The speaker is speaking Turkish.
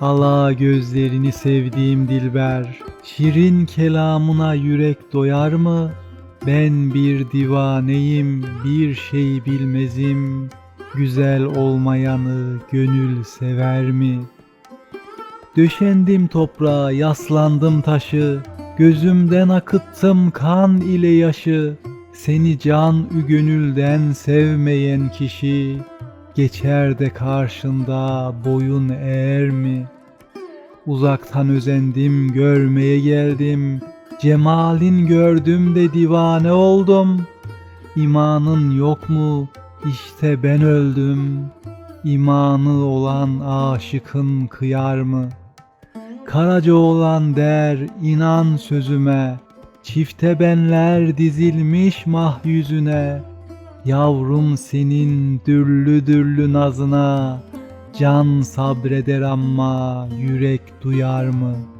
Ala gözlerini sevdiğim dilber, şirin kelamına yürek doyar mı? Ben bir divaneyim, bir şey bilmezim, güzel olmayanı gönül sever mi? Döşendim toprağa, yaslandım taşı, gözümden akıttım kan ile yaşı. Seni can gönülden sevmeyen kişi, geçer de karşında boyun eğer mi? Uzaktan özendim, görmeye geldim, cemalin gördüm de divane oldum. İmanın yok mu? İşte ben öldüm. İmanı olan aşıkın kıyar mı? Karaca olan der inan sözüme, Çifte benler dizilmiş mah yüzüne, Yavrum senin dürlü dürlü nazına, Can sabreder ama yürek duyar mı?''